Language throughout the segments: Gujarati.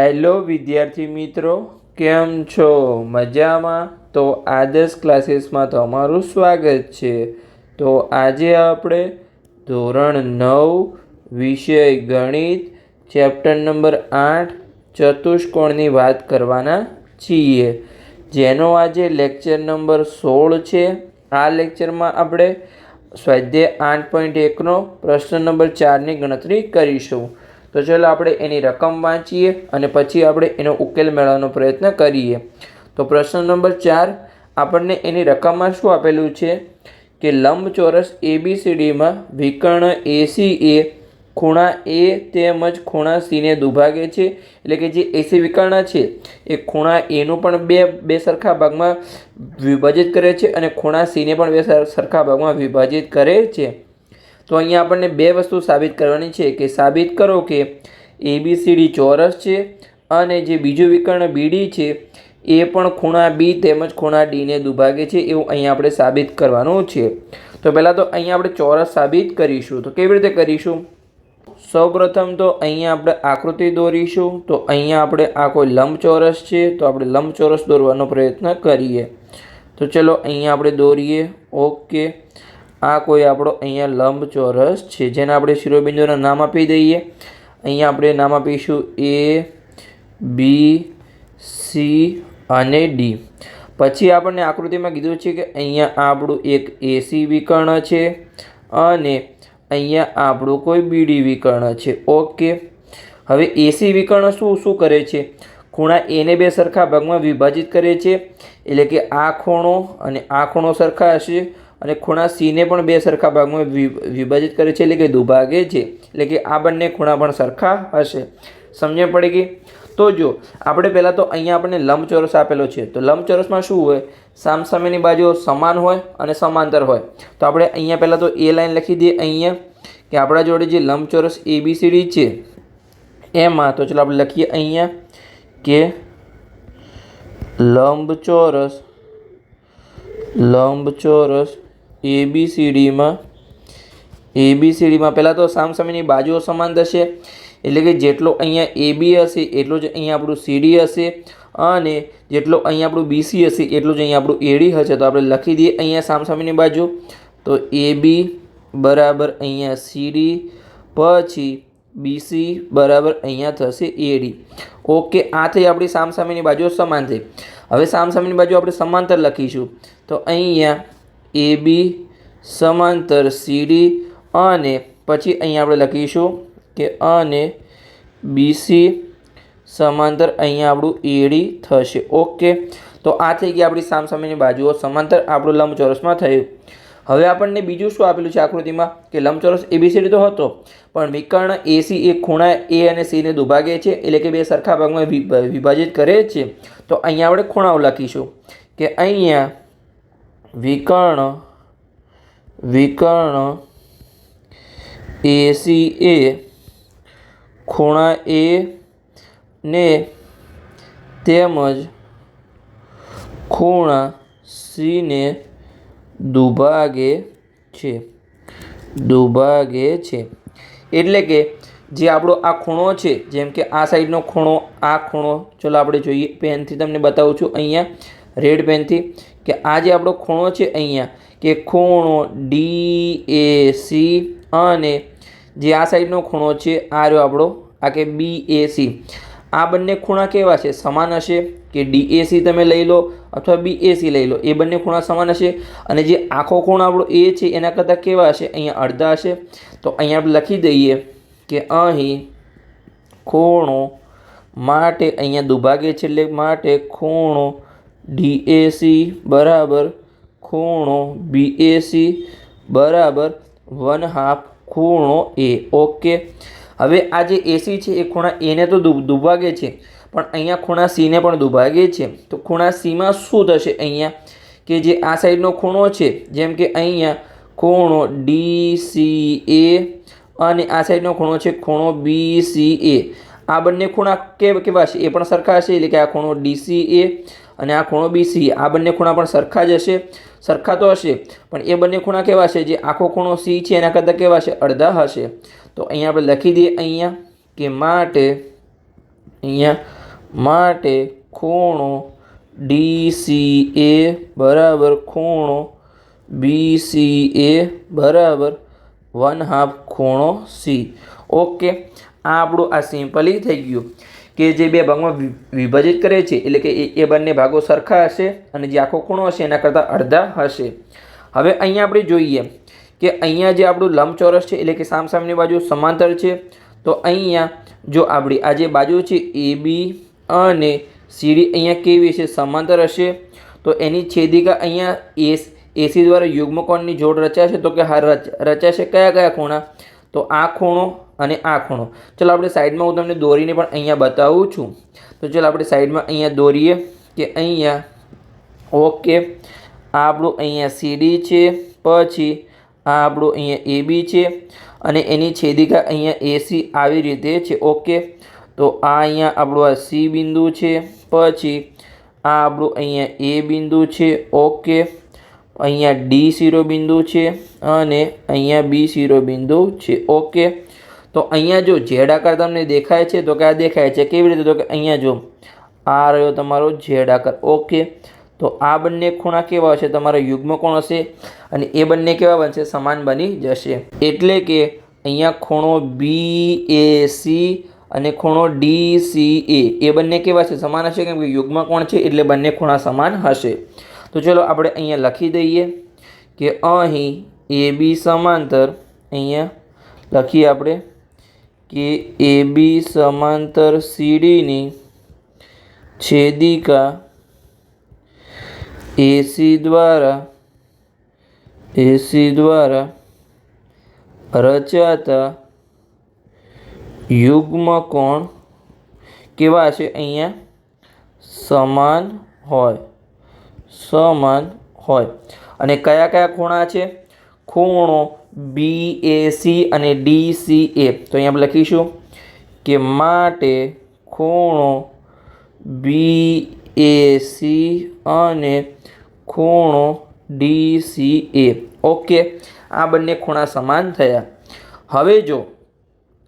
હેલો વિદ્યાર્થી મિત્રો, કેમ છો? મજામાં? તો આદર્શ ક્લાસીસમાં તમારું સ્વાગત છે. તો આજે આપણે ધોરણ નવ, વિષય ગણિત, ચેપ્ટર નંબર આઠ, ચતુષ્કોણની વાત કરવાના છીએ. જેનો આજે લેક્ચર નંબર સોળ છે. આ લેક્ચરમાં આપણે સ્વાધ્યાય આઠ પોઈન્ટ એકનો પ્રશ્ન નંબર ચારની ગણતરી કરીશું. તો ચાલો આપણે એની રકમ વાંચીએ અને પછી આપણે એનો ઉકેલ મેળવવાનો પ્રયત્ન કરીએ. તો પ્રશ્ન નંબર ચાર, આપણને એની રકમમાં શું આપેલું છે? કે લંબચોરસ એબીસીડીમાં વિકર્ણ એસી એ ખૂણા એ તેમજ ખૂણા સીને દુભાગે છે. એટલે કે જે એસી વિકર્ણ છે, એ ખૂણા એનું પણ બે બે સરખા ભાગમાં વિભાજિત કરે છે અને ખૂણા સીને પણ બે સર- સરખા ભાગમાં વિભાજિત કરે છે. તો અહીંયા આપણને બે વસ્તુ સાબિત કરવાની છે કે સાબિત કરો કે એબીસીડી ચોરસ છે અને જે બીજું વિકર્ણ બીડી છે, એ પણ ખૂણા બી તેમજ ખૂણા ડીને દુભાગે છે એવું અહીંયા આપણે સાબિત કરવાનું છે. તો પહેલાં તો અહીંયા આપણે ચોરસ સાબિત કરીશું. તો કેવી રીતે કરીશું? સૌપ્રથમ તો અહીંયા આપણે આકૃતિ દોરીશું. તો અહીંયા આપણે આ કોઈ લંબચોરસ છે. તો આપણે લંબચોરસ દોરવાનો પ્રયત્ન કરીએ. તો ચલો અહીંયા આપણે દોરીએ. ઓકે. આ કોઈ આપણો અહીંયા લંબચોરસ છે, જેને આપણે શિરોબિંદુના નામ આપી દઈએ. અહીંયા આપણે નામ આપીશું એ, બી, સી અને ડી. પછી આપણને આકૃતિમાં કીધું છે કે અહીંયા આપણું એક એસી વિકર્ણ છે અને અહીંયા આપણું કોઈ બીડી વિકર્ણ છે. ઓકે. હવે એસી વિકર્ણ શું શું કરે છે? ખૂણા એને બે સરખા ભાગમાં વિભાજિત કરે છે, એટલે કે આ ખૂણો અને આ ખૂણો સરખા હશે. અને ખૂણા સીને પણ બે સરખા ભાગમાં વિભાજિત કરે છે એટલે કે દુભાગે છે. એટલે કે આ બંને ખૂણા પણ સરખા હશે. સમજણ પડી ગઈ? તો જો, આપણે પહેલાં તો અહીંયા આપણને લંબચોરસ આપેલો છે. તો લંબચોરસમાં શું હોય? સામસામેની બાજુઓ સમાન હોય અને સમાંતર હોય. તો આપણે અહીંયા પહેલાં તો એ લાઈન લખી દઈએ અહીંયા, કે આપણા જોડે જે લંબચોરસ એબીસીડી છે, એમાં તો ચલો આપણે લખીએ અહીંયા, કે લંબચોરસ લંબચોરસ એબીસીડીમાં એબીસીડીમાં પહેલાં તો સામસામેની બાજુઓ સમાન થશે. એટલે કે જેટલો અહીંયા એબી હશે, એટલું જ અહીંયા આપણું સીડી હશે અને જેટલો અહીંયા આપણું બીસી હશે, એટલું જ અહીંયા આપણું એડી હશે. તો આપણે લખી દઈએ અહીંયા સામસામેની બાજુ. તો એબી બરાબર અહીંયા સીડી પછી બીસી બરાબર અહીંયા થશે એડી ઓકે આ થઈ આપણી સામસામેની બાજુ સમાન થઈ. હવે સામસામેની બાજુ આપણે સમાંતર લખીશું. તો અહીંયા એ, બી, સમાંતર સીડી અને પછી અહીંયા આપણે લખીશું કે અને બીસી સમાંતર અહીંયા આપણું એડી થશે. ઓકે? તો આ થઈ ગઈ આપણી સામસામેની બાજુઓ. સમાંતર આપણું લંબચોરસમાં થયું. હવે આપણને બીજું શું આપેલું છે આકૃતિમાં? કે લંબચોરસ એબીસીડી તો હતો. પણ વિકર્ણ એસી એ ખૂણા એ અને સીને દુભાગે છે. એટલે કે બે સરખા ભાગમાં વિભાજિત કરે છે. તો અહીંયા આપણે ખૂણાઓ લખીશું. કે અહીંયા વિકર્ણ વિકર્ણ, એસી એ, ખૂણા એ ને તેમજ ખૂણા સીને દુભાગે છે. દુભાગે છે. એટલે કે જે આપણો આ ખૂણો છે, જેમ કે આ સાઈડનો ખૂણો, આ ખૂણો, ચલો આપણે જોઈએ, પેનથી તમને બતાવું છું, અહીંયા, રેડ પેનથી કે આ જે આપણો ખૂણો છે અહીંયા, કે ખૂણો ડી એ સી અને જે આ સાઈડનો ખૂણો છે, આ રહ્યો આપણો, આ કે બી એ સી આ બંને ખૂણા કેવા છે? સમાન હશે? કે ડીએસી તમે લઈ લો અથવા બીએસી લઈ લો? એ બંને ખૂણા સમાન હશે? અને જે આખો ખૂણો આપણો એ છે, એના કરતાં કેવા હશે? અહીંયા અડધા હશે. તો અહીંયા આપણે લખી દઈએ કે અહીં ખૂણો માટે અહીંયા દુભાગે છે, એટલે માટે ખૂણો ડીએસી બરાબર ખૂણો બીએસી બરાબર વન હાફ ખૂણો એ. ઓકે. હવે આ જે એસી છે એ ખૂણા એને તો દુભાગે છે. પણ અહીંયા ખૂણા સીને પણ દુભાગે છે. તો ખૂણા સીમાં શું થશે અહીંયા? કે જે આ સાઈડનો ખૂણો છે, જેમ કે અહીંયા ખૂણો ડી સી એ અને આ સાઈડનો ખૂણો છે ખૂણો બી સી એ આ બંને ખૂણા કે, કેવા છે? એ પણ સરખા છે એટલે કે આ ખૂણો ડીસી અને આ ખૂણો બીસી આ બંને ખૂણા પણ સરખા જ હશે, સરખા તો હશે, પણ એ બંને ખૂણા કેવા છે? જે આખો ખૂણો સી છે, એના કરતાં કેવા છે? અડધા હશે. તો અહીંયા આપણે લખી દઈએ અહીંયા કે માટે, અહીંયા માટે ખૂણો ડી સી એ બરાબર ખૂણો બી સી એ બરાબર વન હાફ ખૂણો સી. ઓકે, આ આપણું આ સિમ્પલી થઈ ગયું. કે જે બે ભાગમાં વિભાજિત કરે છે, એટલે કે એ- બંને ભાગો સરખા હશે અને જે આખો ખૂણો હશે એના કરતાં અડધા હશે. હવે અહીંયા આપણે જોઈએ કે અહીંયા જે આપણું લંબચોરસ છે, એટલે કે સામસામની બાજુ સમાંતર છે, તો અહીંયા જો આપણી આ જે બાજુ છે, એ, બી અને સીડી અહીંયા કેવી છે સમાંતર હશે. તો એની છેદિકા અહીંયા એસ, એસી દ્વારા યુગ્મકોણની જોડ રચાશે, તો કે હા, રચ- રચાશે કયા કયા ખૂણા? તો આ ખૂણો અને આ ખૂણો. ચલો આપણે સાઈડમાં હું તમને દોરીને પણ અહીંયા બતાવું છું. તો ચલો આપણે સાઈડમાં અહીંયા દોરીએ કે અહીંયા ઓકે. આ આપણું અહીંયા સીડી છે. પછી આ આપણું અહીંયા એ બી છે. અને એની છેદિકા અહીંયા એસી આવી રીતે છે. ઓકે. તો આ અહીંયા આપણું આ સી બિંદુ છે. પછી આ આપણું અહીંયા એ બિંદુ છે. ઓકે. અહીંયા ડી શિરોબિંદુ છે અને અહીંયા બી શિરોબિંદુ છે. ઓકે. તો અહીંયા જો ઝેડ આકાર તમને દેખાય છે, તો કે આ દેખાય છે. કેવી રીતે? તો કે અહીંયા જો આ રહ્યો તમારો ઝેડ આકાર. ઓકે તો આ બંને ખૂણા કેવા હશે? તમારા યુગ્મ કોણ હશે અને એ બંને કેવા બનશે? સમાન બની જશે. એટલે કે અહીંયા ખૂણો બી એ સી અને ખૂણો ડી સી એ એ બંને કેવા છે? સમાન હશે કેમ કે યુગ્મ કોણ છે, એટલે બંને ખૂણા સમાન હશે. તો ચલો આપણે અહીંયા લખી દઈએ કે અહીં એ બી સમાંતર અહીંયા લખીએ આપણે. કે એ બી સમાંતર સીડીની છેદિકા એસી દ્વારા એસી દ્વારા રચાતા યુગ્મ કોણ કેવા છે અહીંયા? સમાન હોય સમાન હોય. અને કયા કયા ખૂણા છે? ખૂણો બી એ સી અને ડી સી એ તો અહીંયા લખીશું કે માટે ખૂણો બી એ સી અને ખૂણો ડી સી એ ઓકે આ બંને ખૂણા સમાન થયા. હવે જો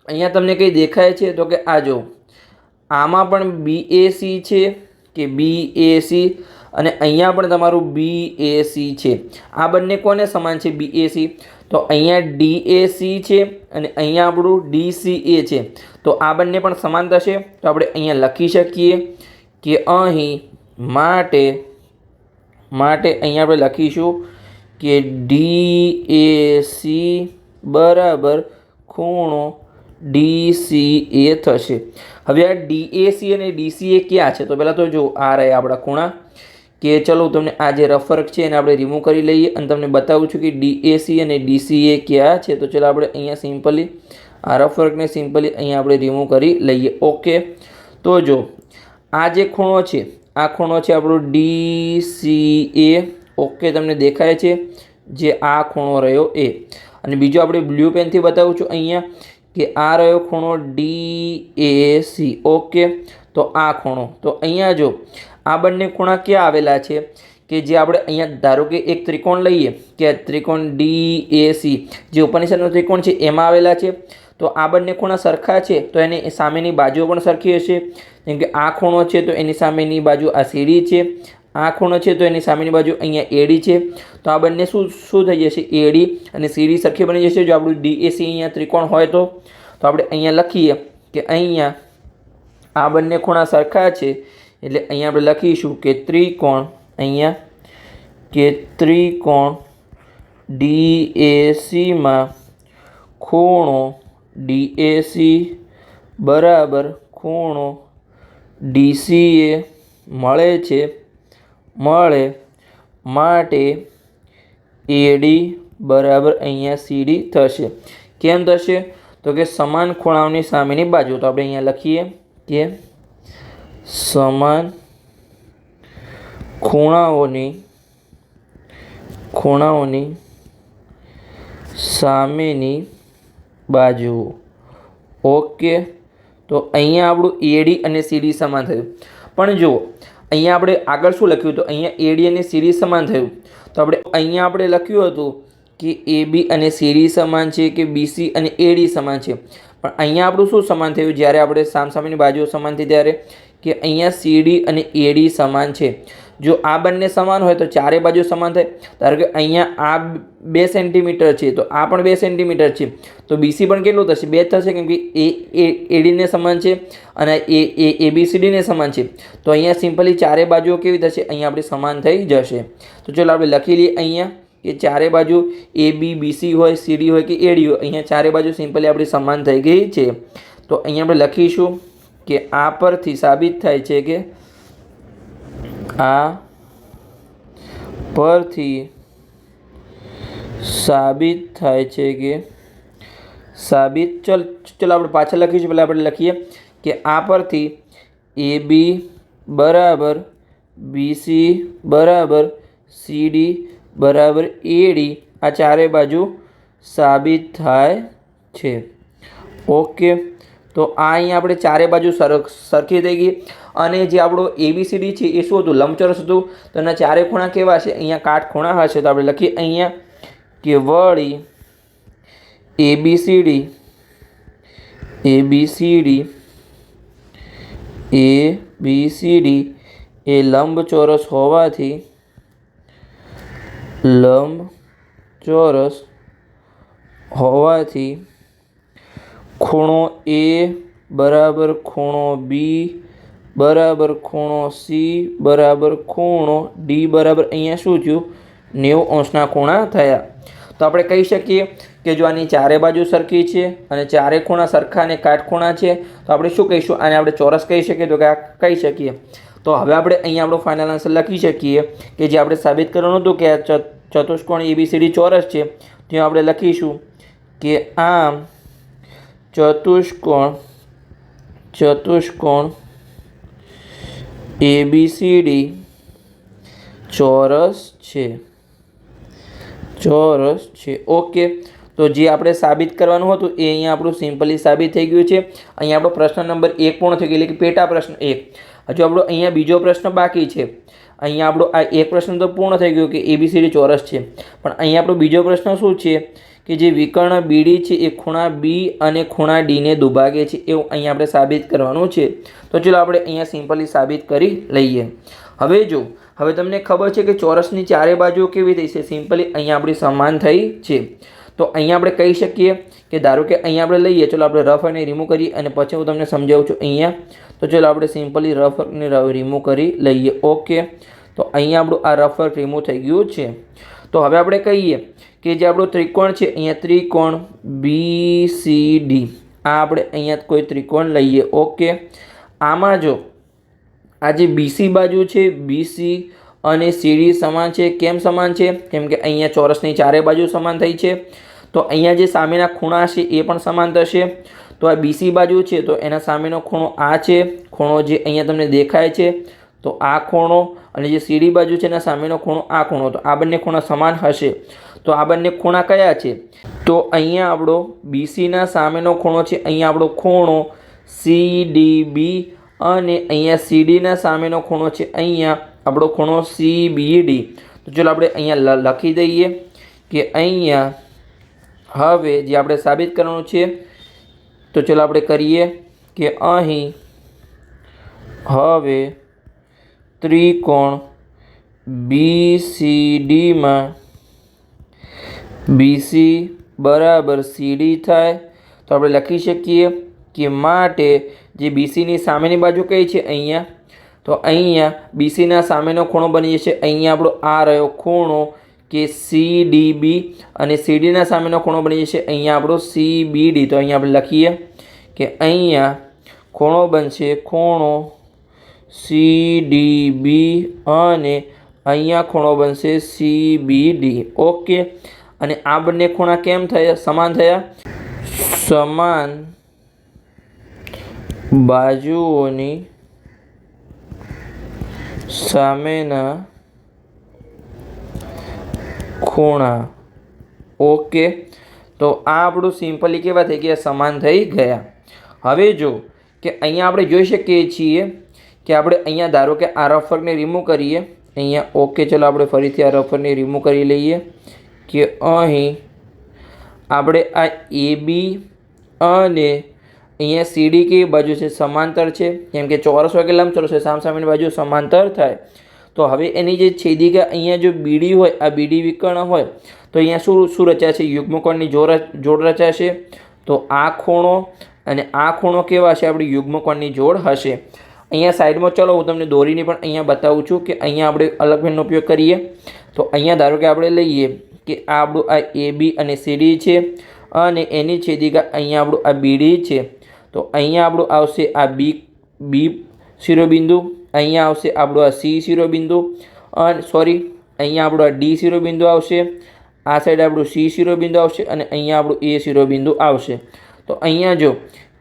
અહીંયા તમને કંઈ દેખાય છે તો કે આ જો, આમાં પણ બી એ સી છે કે બી એ સી અને અહીંયા પણ તમારું બી એ સી છે. આ બંને કોને સમાન છે? બી એ સી તો અહીંયા ડી એ સી છે અને અહીંયા આપણું ડી સી એ છે. તો આ બંને પણ સમાન થશે. તો આપણે અહીંયા લખી શકીએ કે અહીં માટે માટે અહીંયા આપણે લખીશું કે ડી એ સી બરાબર ખૂણો ડી સી એ થશે. હવે આ ડી એ સી અને ડી સી એ ક્યાં છે? તો પહેલાં તો જો આ રહ્યા આપણા ખૂણા. કે ચલો તમને આ જે રફ વર્ક છે એને આપણે રિમૂવ કરી લઈએ અને તમને બતાવું છું કે ડી એ સી અને ડીસીએ ક્યાં છે. તો ચલો આપણે અહીંયા સિમ્પલી આ રફ સિમ્પલી અહીંયા આપણે રિમૂવ કરી લઈએ. ઓકે તો જો, આ જે ખૂણો છે, આ ખૂણો છે આપણો ડી સી એ ઓકે તમને દેખાય છે જે આ ખૂણો રહ્યો એ. અને બીજો આપણે બ્લુ પેનથી બતાવું છું અહીંયા કે આ રહ્યો ખૂણો ડી એ સી ઓકે તો આ ખૂણો. તો અહીંયા જો આ બંને ખૂણા ક્યાં આવેલા છે? કે જે આપણે અહીંયા ધારો કે એક ત્રિકોણ લઈએ, કે ત્રિકોણ ડી એ સી જે ઉપરની ત્રિકોણ છે, એમાં આવેલા છે. તો આ બંને ખૂણા સરખા છે, તો એની સામેની બાજુઓ પણ સરખી હશે. જેમ કે આ ખૂણો છે, તો એની સામેની બાજુ આ સીડી છે. આ ખૂણો છે, તો એની સામેની બાજુ અહીંયા એડી છે. તો આ બંને શું શું થઈ જશે? એડી અને સીડી સરખી બની જશે. જો આપણું ડીએસી અહીંયા ત્રિકોણ હોય તો. તો આપણે અહીંયા લખીએ કે અહીંયા આ બંને ખૂણા સરખા છે. એટલે અહીંયા આપણે લખીશું કે ત્રિકોણ અહીંયા, કે ત્રિકોણ ડીએસીમાં ખૂણો ડીએસી બરાબર ખૂણો ડીસીએ મળે છે, મળે માટે એડી બરાબર અહીંયા સીડી થશે. કેમ થશે? તો કે સમાન ખૂણાઓની સામેની બાજુ. તો આપણે અહીંયા લખીએ કે સમાન ખૂણાઓની ખૂણાઓની સામેની બાજુ ઓકે તો અહીંયા આપણું એડી અને સીડી સમાન થયું. પણ જુઓ, અહીંયા આપણે આગળ શું લખ્યું હતું? અહીંયા એડી અને સીડી સમાન થયું. તો આપણે અહીંયા આપણે લખ્યું હતું કે એ બી અને સીડી સમાન છે કે બીસી અને એડી સમાન છે. પણ અહીંયા આપણું શું સમાન થયું? જ્યારે આપણે સામસામેની બાજુઓ સમાન થઈ ત્યારે કે અહીંયા સીડી અને એડી સમાન છે. જો આ બંને સમાન હોય તો ચારે બાજુ સમાન થાય. ધારો કે અહીંયા આ બે સેન્ટીમીટર છે, તો આ પણ બે સેન્ટીમીટર છે. તો બીસી પણ કેટલું થશે? બે થશે, કેમ કે એ એડીને સમાન છે અને એ એ એબીસીડીને સમાન છે. તો અહીંયા સિમ્પલી ચારે બાજુઓ કેવી થશે? અહીંયા આપણે સમાન થઈ જશે. તો ચલો આપણે લખી લઈએ અહીંયા કે ચારે બાજુ એ બી બીસી હોય સીડી હોય કે એડી હોય, અહીંયા ચારે બાજુ સિમ્પલી આપણી સમાન થઈ ગઈ છે. તો અહીંયા આપણે લખીશું. કે આ પરથી સાબિત થાય છે કે આ પરથી સાબિત થાય છે કે સાબિત. ચલ, ચલો આપણે પાછળ લખીશું પહેલાં આપણે લખીએ કે આ પરથી એ બી બરાબર બીસી બરાબર સીડી બરાબર એડી આ ચારે બાજુ સાબિત થાય છે. ઓકે. તો આ અહીંયા આપણે ચારે બાજુ સર સરખી થઈ ગઈ. અને જે આપણો એબીસીડી છે એ શું હતું? લંબચોરસ હતું. તો એના ચારે ખૂણા કેવા છે? અહીંયા કાટખૂણા હશે તો આપણે લખીએ અહીંયા કે વળી ABCD ABCD A B C D એ લંબચોરસ હોવાથી લંબચોરસ હોવાથી ખૂણો એ બરાબર ખૂણો બી બરાબર ખૂણો સી બરાબર ખૂણો ડી બરાબર અહીંયા શું થયું? નેવું અંશના ખૂણા થયા. તો આપણે કહી શકીએ કે જો આની ચારે બાજુ સરખી છે અને ચારે ખૂણા સરખા અને કાટખૂણા છે, તો આપણે શું કહીશું? આને આપણે ચોરસ કહી શકીએ તો કે આ કહી શકીએ. તો હવે આપણે અહીંયા આપણો ફાઇનલ આન્સર લખી શકીએ કે જે આપણે સાબિત કરવાનું હતું કે આ ચતુષ્કોણ એબીસીડી ચોરસ છે, ત્યાં આપણે લખીશું કે આમ ચતુષ્કોણ ચતુષ્કોણ એબીસીડી ચોરસ છે. ચોરસ છે. ઓકે તો જે આપણે સાબિત કરવાનું હતું એ અહીંયા આપણું સિમ્પલી સાબિત થઈ ગયું છે. અહીંયા આપણો પ્રશ્ન નંબર એક પૂર્ણ થઈ ગયો, એટલે કે પેટા પ્રશ્ન એક. હજુ આપણો અહીંયા બીજો પ્રશ્ન બાકી છે. અહીંયા આપણો આ એક પ્રશ્ન તો પૂર્ણ થઈ ગયો કે એબીસીડી ચોરસ છે. પણ અહીંયા આપણો બીજો પ્રશ્ન શું છે? કે જે વિકર્ણ બીડી છે એ ખૂણા બી અને ખૂણા ડીને દુભાગે છે, એવું અહીંયા આપણે સાબિત કરવાનું છે. તો ચલો આપણે અહીંયા સિમ્પલી સાબિત કરી લઈએ. હવે જો, હવે તમને ખબર છે કે ચોરસની ચારે બાજુઓ કેવી થઈ છે? સિમ્પલી અહીંયા આપણી સમાન થઈ છે. તો અહીંયા આપણે કહી શકીએ કે ધારો કે અહીંયા આપણે લઈએ, ચલો આપણે રફ અને રિમૂવ કરીએ અને પછી હું તમને સમજાવું છું અહીંયા. તો ચલો આપણે સિમ્પલી રફ અને રિમૂવ કરી લઈએ. ઓકે. તો અહીંયા આપણું આ રફ રિમૂવ થઈ ગયું છે. તો હવે આપણે કહીએ કે જે આપણો ત્રિકોણ છે, અહીંયા ત્રિકોણ બી સી ડી આ આપણે અહીંયા કોઈ ત્રિકોણ લઈએ. ઓકે. આમાં જો આ જે બીસી બાજુ છે બીસી અને સીડી સમાન છે, કેમ સમાન છે? કેમ કે અહીંયા ચોરસની ચારે બાજુ સમાન થઈ છે. તો અહીંયા જે સામેના ખૂણા છે, એ પણ સમાન થશે. તો આ બીસી બાજુ છે, તો એના સામેનો ખૂણો આ છે. ખૂણો જે અહીંયા તમને દેખાય છે, તો આ ખૂણો અને જે સીડી બાજુ છે, એના સામેનો ખૂણો આ ખૂણો. તો આ બંને ખૂણા સમાન હશે. તો આ બંને ખૂણા કયા છે? તો અહીંયા આપણો બીસીના સામેનો ખૂણો છે, અહીંયા આપણો ખૂણો સી ડી બી અને અહીંયા સીડીના સામેનો ખૂણો છે, અહીંયા આપણો ખૂણો સી બી ડી તો ચલો આપણે અહીંયા લખી દઈએ કે અહીંયા હવે જે આપણે સાબિત કરવાનું છે, તો ચલો આપણે કરીએ કે અહીં હવે ત્રિકોણ બી સી ડીમાં બીસી બરાબર સીડી થાય. તો આપણે લખી શકીએ કે માટે જે બીસીની સામેની બાજુ કઈ છે? અહીંયા. તો અહીંયા બીસીના સામેનો ખૂણો બની જશે. અહીંયા આપણો આ રહ્યો ખૂણો કે સી ડી બી અને સીડીના સામેનો ખૂણો બની જશે. અહીંયા આપણો સી તો અહીંયા આપણે લખીએ કે અહીંયા ખૂણો બનશે ખૂણો સી અને અહીંયા ખૂણો બનશે સી ઓકે. અને આ બંને ખૂણા કેમ થયા? સમાન થયા? સમાન બાજુઓની સામેના ખૂણા. ઓકે તો આ આપણું સિમ્પલી કેવા થઈ ગયા સમાન થઈ ગયા. હવે જો કે અહીંયા આપણે જોઈ શકીએ છીએ કે આપણે અહીંયા ધારો કે આ રફરને રિમૂવ કરીએ. અહીંયા ઓકે ચલો આપણે ફરીથી આ રફરને રિમૂવ કરી લઈએ. કે અહીં આપણે આ એ બી અને અહીંયા સીડી કેવી બાજુ છે? સમાંતર છે. કેમ કે ચોરસ કે લંબચોરસ હોય સામસામેની બાજુ સમાંતર થાય. તો હવે એની જે છેદિકા અહીંયા જો બીડી હોય, આ બીડી વિકર્ણ હોય, તો અહીંયા શું શું રચાશે યુગ્મકોણની જોડ જોડ રચાશે તો આ ખૂણો અને આ ખૂણો કેવા છે? આપણી યુગ્મકોણની જોડ હશે. અહીંયા સાઈડમાં ચલો, હું તમને દોરીને પણ અહીંયા બતાવું છું કે અહીંયા આપણે અલગ પેનનો ઉપયોગ કરીએ. તો અહીંયા ધારો કે આપણે લઈએ. કે આ આપણું આ એ બી અને સીડી છે અને એની છેદિકા અહીંયા આપણું આ બીડી છે. તો અહીંયા આપણું આવશે આ બી બી શિરોબિંદુ, અહીંયા આવશે આપણું આ સી શિરોબિંદુ અને સોરી અહીંયા આપણું આ ડી શિરોબિંદુ આવશે, આ સાઈડ આપણું સી શિરોબિંદુ આવશે અને અહીંયા આપણું એ શિરોબિંદુ આવશે. તો અહીંયા જો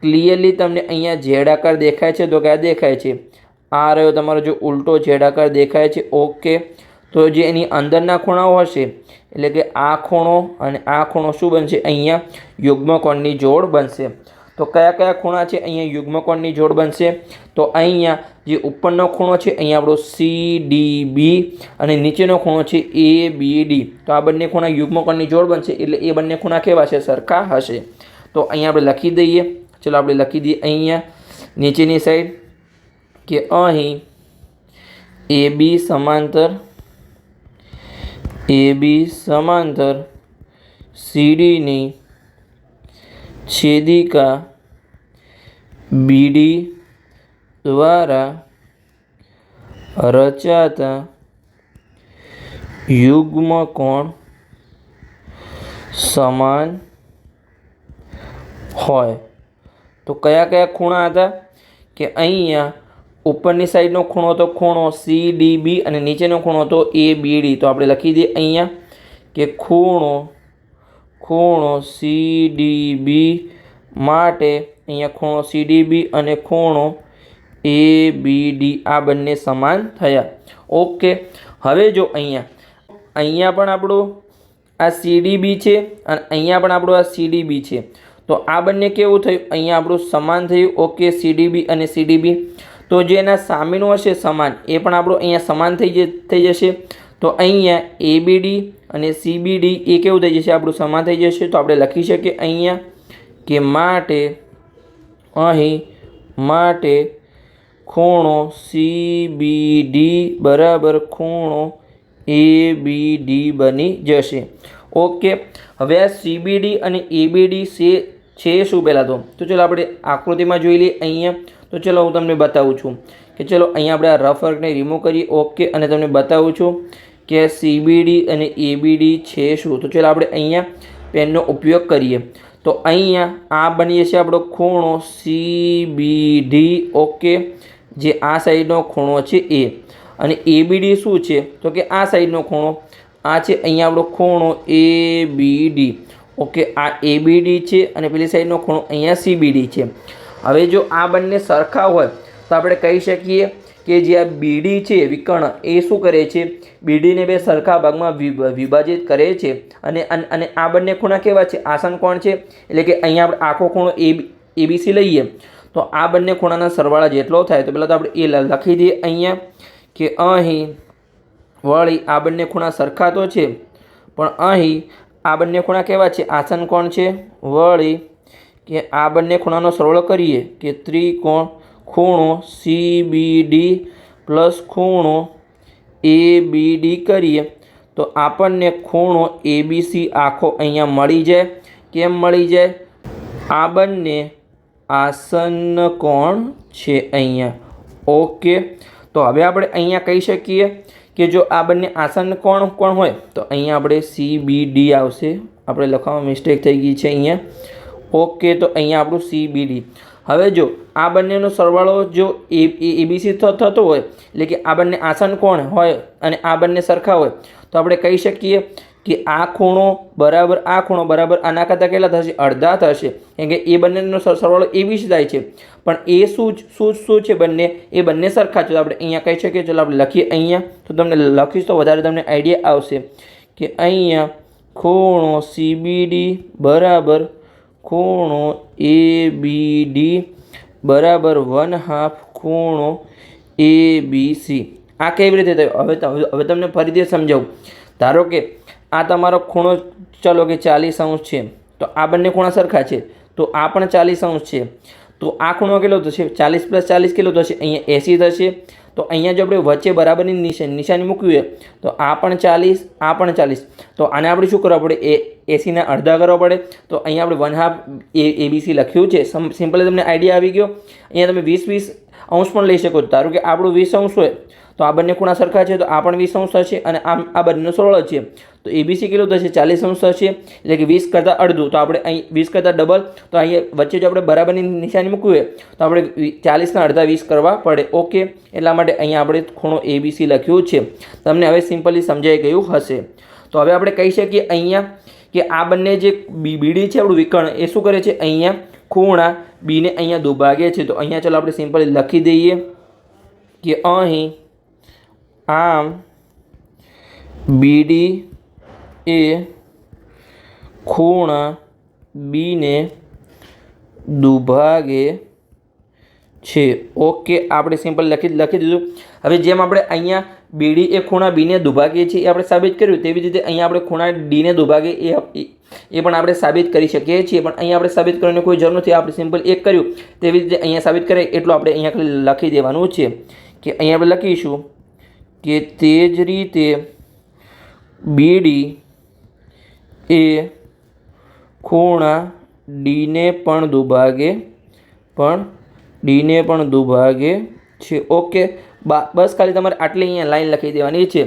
ક્લિયરલી તમને અહીંયા ઝેડાકાર દેખાય છે તો ક્યાં દેખાય છે? આ રહ્યો તમારો જો ઉલટો ઝેડાકાર દેખાય છે ઓકે તો જે એની અંદરના ખૂણાઓ હશે, એટલે કે આ ખૂણો અને આ ખૂણો શું બનશે? અહીંયા યુગ્મકોણની જોડ બનશે. તો કયા કયા ખૂણા છે? અહીંયા યુગ્મકોણની જોડ બનશે. તો અહીંયા જે ઉપરનો ખૂણો છે, અહીંયા આપણો સી ડી બી અને નીચેનો ખૂણો છે એ બી ડી તો આ બંને ખૂણા યુગ્મકોણની જોડ બનશે, એટલે એ બંને ખૂણા કેવા છે? સરખા હશે. તો અહીંયા આપણે લખી દઈએ. ચલો આપણે લખી દઈએ અહીંયા, નીચેની સાઈડ, કે અહીં એ બી સમાંતર એ બી સમાંતર સીડીની છેદિકા બીડી દ્વારા રચાતા યુગ્મ કોણ સમાન હોય. તો કયા કયા ખૂણા હતા? કે અહીંયા ઉપરની સાઈડનો ખૂણો તો ખૂણો સી ડી બી અને નીચેનો ખૂણો તો એ બી ડી તો આપણે લખી દઈએ અહીંયા કે ખૂણો ખૂણો સી ડી બી માટે અહીંયા ખૂણો સી ડી બી અને ખૂણો એ બી ડી આ બંને સમાન થયા. ઓકે, હવે જો અહીંયા અહીંયા પણ આપણું આ સી ડી બી છે અને અહીંયા પણ આપણું આ સી ડી બી છે. તો આ બંને કેવું થયું? અહીંયા આપણું સમાન થયું. ઓકે સી ડી બી અને સી ડી બી તો જે એના સામેનું હશે સમાન, એ પણ આપણો અહીંયા સમાન થઈ થઈ જશે. તો અહીંયા એ બી ડી અને સી બી ડી એ કેવું થઈ જશે? આપણું સમાન થઈ જશે. તો આપણે લખી શકીએ અહીંયા કે માટે અહીં માટે ખૂણો સી બી ડી બરાબર ખૂણો એ બી ડી બની જશે. ઓકે, હવે આ સીબીડી અને એબીડી છે શું પહેલાં તો? તો ચાલો આપણે આકૃતિમાં જોઈ લઈએ. અહીંયા તો ચલો હું તમને બતાવું છું કે ચલો અહીંયા આપણે આ રફ વર્કને રિમૂવ કરીએ ઓકે અને તમને બતાવું છું કે સીબીડી અને એબીડી છે શું? તો ચલો આપણે અહીંયા પેનનો ઉપયોગ કરીએ. તો અહીંયા આ બની જશે આપણો ખૂણો સી બી ડી ઓકે જે આ સાઈડનો ખૂણો છે એ. અને એબીડી શું છે? તો કે આ સાઈડનો ખૂણો, આ છે અહીંયા આપણો ખૂણો એ બી ડી ઓકે આ એબીડી છે અને પેલી સાઈડનો ખૂણો અહીંયા સીબીડી છે. હવે જો આ બંને સરખા હોય, તો આપણે કહી શકીએ કે જે આ બીડી છે, વિકર્ણ, એ શું કરે છે? બીડીને બે સરખા ભાગમાં વિભાજિત કરે છે. અને અને આ બંને ખૂણા કેવા છે? આસન કોણ છે? એટલે કે અહીંયા આપણે આખો ખૂણો એ એબીસી લઈએ. તો આ બંને ખૂણાના સરવાળા જેટલો થાય, તો પહેલાં તો આપણે એ લખી દઈએ અહીંયા કે અહીં વળી આ બંને ખૂણા સરખા તો છે, પણ અહીં આ બંને ખૂણા કેવા છે? આસન કોણ છે? વળી કે આ બંને ખૂણાનો સરવાળો કરીએ કે ત્રિકોણ ખૂણો સી બી ડી પ્લસ ખૂણો એ બી ડી કરીએ, તો આપણને ખૂણો એ બી સી આખો અહીંયા મળી જાય. કેમ મળી જાય? આ બંને આસન કોણ છે અહીંયા? ઓકે તો હવે આપણે અહીંયા કહી શકીએ કે જો આ બંને આસન કોણ કોણ હોય, તો અહીંયા આપણે સી બી ડી આવશે. આપણે લખવામાં મિસ્ટેક થઈ ગઈ છે અહીંયા. ઓકે, તો અહીંયા આપણું સી બી ડી હવે જો, આ બંનેનો સરવાળો જો એ એબીસી થતો હોય, એટલે કે આ બંને આસન કોણ હોય અને આ બંને સરખા હોય, તો આપણે કહી શકીએ કે આ ખૂણો બરાબર, આ ખૂણો બરાબર આના કરતાં કેટલા થશે? અડધા થશે. કેમ કે એ બંનેનો સર- સરવાળો જ થાય છે. પણ એ શું શું શું છે બંને? એ બંને સરખા છે. તો આપણે અહીંયા કહી શકીએ, ચલો આપણે લખીએ અહીંયા. તો તમને લખીશ તો વધારે તમને આઈડિયા આવશે કે અહીંયા ખૂણો સીબીડી બરાબર ખૂણો એ બી ડી બરાબર વન હાફ ખૂણો એ બી સી આ કેવી રીતે થયું? હવે હવે તમને ફરીથી સમજાવું. ધારો કે આ તમારો ખૂણો ચલો કે ચાલીસ અંશ છે, તો આ બંને ખૂણા સરખા છે, તો આ પણ ચાલીસ અંશ છે. તો આ ખૂણો કેટલો થશે? ચાલીસ પ્લસ ચાલીસ કેટલો થશે? અહીંયા એંસી થશે. તો અહીંયા જો આપણે વચ્ચે બરાબરની નિશાની નિશાની મૂકીએ તો આ પણ ચાલીસ, આ પણ ચાલીસ. તો આને આપણે શું કરવા પડે? એ એસીના અડધા કરવા પડે. તો અહીંયા આપણે વન હાફ એ, એબીસી લખ્યું છે. સમ, સિમ્પલ તમને આઈડિયા આવી ગયો. અહીંયા તમે વીસ વીસ અંશ પણ લઈ શકો છો. ધારો કે આપણું વીસ અંશ હોય તો આ બંને ખૂણા સરખા છે, તો આ પણ વીસ અંશ થશે અને આમ આ બંને સરળ છે. તો એબીસી કેટલું થશે? ચાલીસ અંશ થશે એટલે કે વીસ કરતાં અડધું. તો આપણે અહીં વીસ કરતાં ડબલ, તો અહીંયા વચ્ચે જો આપણે બરાબરની નિશાની મૂકીએ તો આપણે ચાલીસના અડધા વીસ કરવા પડે. ઓકે એટલા માટે અહીંયા આપણે ખૂણો એબીસી લખ્યું છે. તમને હવે સિમ્પલી સમજાઈ ગયું હશે. તો હવે આપણે કહી શકીએ અહીંયા કે આ બંને જે બીડી છે, આપણું વિકર્ણ, એ શું કરે છે? અહીંયા ખૂણા બીને અહીંયા દુભાગે છે. તો અહીંયા ચાલો આપણે સિમ્પલી લખી દઈએ કે અહીં આમ, બીડી એ ખૂણા બીને દુભાગે છે. ઓકે આપણે સિમ્પલ લખી લખી દીધું. હવે જેમ આપણે અહીંયા બીડી એ ખૂણા બીને દુભાગે છે એ આપણે સાબિત કર્યું, તેવી રીતે અહીંયા આપણે ખૂણા ડીને દુભાગે એ એ પણ આપણે સાબિત કરી શકીએ છીએ. પણ અહીંયા આપણે સાબિત કરવાની કોઈ જરૂર નથી, આપણે સિમ્પલ એક કર્યું. તેવી રીતે અહીંયા સાબિત કરે એટલું આપણે અહીંયા લખી દેવાનું છે. કે અહીંયા આપણે લખીશું. કે તે જ રીતે બીડી એ ખૂણા ડીને પણ દુભાગે, પણ ડીને પણ દુભાગે છે. ઓકે, બા, બસ ખાલી તમારે આટલી અહીંયા લાઈન લખી દેવાની છે.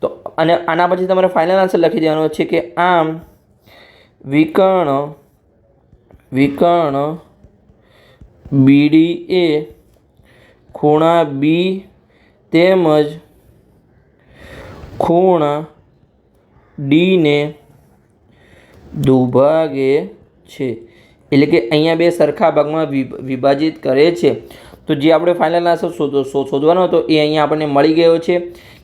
તો, અને આના પછી તમારે ફાઇનલ આન્સર લખી દેવાનો છે કે આમ વિકર્ણ વિકર્ણ બીડી એ ખૂણા બી તેમજ ખૂણા ડીને દુભાગે છે. એટલે કે અહીંયા બે સરખા ભાગમાં વિભાજિત કરે છે. તો જે આપણે ફાઇનલ આન્સર શોધવાનો હતો એ અહીંયા આપણને મળી ગયો છે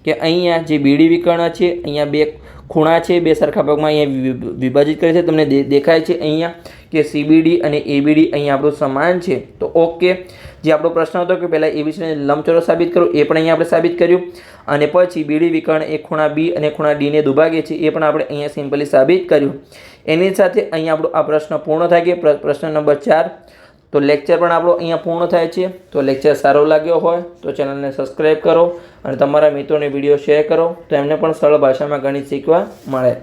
કે અહીંયા જે બીડી વિકર્ણ છે, અહીંયા બે ખૂણા છે, બે સરખા ભાગમાં અહીંયા વિભાજિત કરે છે. તમને દેખાય છે અહીંયા કે સીબીડી અને એબીડી અહીંયા આપણું સમાન છે. તો ઓકે, જે આપણો પ્રશ્ન હતો કે પહેલાં એબીસીને લંબચોરસ સાબિત કરો, એ પણ અહીંયા આપણે સાબિત કર્યું. અને પછી બીડી વિકર્ણ એ ખૂણા બી અને ખૂણા ડીને દુભાગે છે, એ પણ આપણે અહીંયા સિમ્પલી સાબિત કર્યું. એની સાથે અહીંયા આપણો આ પ્રશ્ન પૂર્ણ થાય કે પ્રશ્ન નંબર ચાર તો લેક્ચર પણ આપણો અહીંયા પૂર્ણ થાય છે. તો લેક્ચર સારો લાગ્યો હોય તો ચેનલને સબસ્ક્રાઈબ કરો અને તમારા મિત્રોને વીડિયો શેર કરો તો એમને પણ સરળ ભાષામાં ગણિત શીખવા મળે.